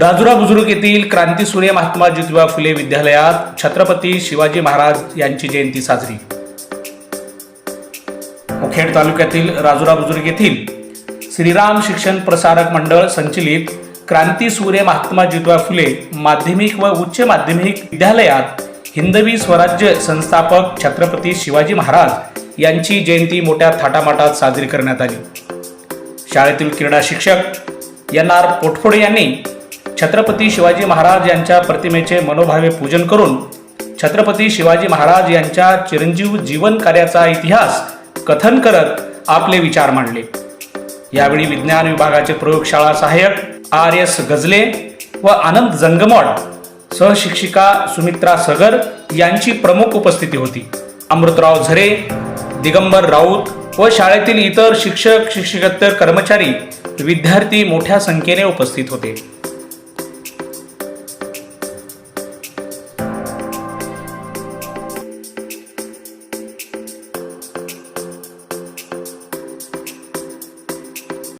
राजुरा बुजुर्ग येथील क्रांतीसूर्य महात्मा ज्योतिबा फुले विद्यालयात छत्रपती शिवाजी महाराज यांची जयंती साजरी. मुखेड तालुक्यातील राजुरा बुजुर्ग येथील श्रीराम शिक्षण प्रसारक मंडळ संचलित क्रांतीसूर्य महात्मा ज्योतिबा फुले माध्यमिक व उच्च माध्यमिक विद्यालयात हिंदवी स्वराज्य संस्थापक छत्रपती शिवाजी महाराज यांची जयंती मोठ्या थाटामाटात साजरी करण्यात आली. शाळेतील क्रीडा शिक्षक एन आर पोटफोडे यांनी छत्रपती शिवाजी महाराज यांच्या प्रतिमेचे मनोभावे पूजन करून छत्रपती शिवाजी महाराज यांच्या चिरंजीव जीवन कार्याचा इतिहास कथन करत आपले विचार मांडले. यावेळी विज्ञान विभागाचे प्रयोगशाळा सहाय्यक आर एस गजले व आनंद जंगमॉड सहशिक्षिका सुमित्रा सगर यांची प्रमुख उपस्थिती होती. अमृतराव झरे दिगंबर राऊत व शाळेतील इतर शिक्षक शिक्षकेतर कर्मचारी विद्यार्थी मोठ्या संख्येने उपस्थित होते.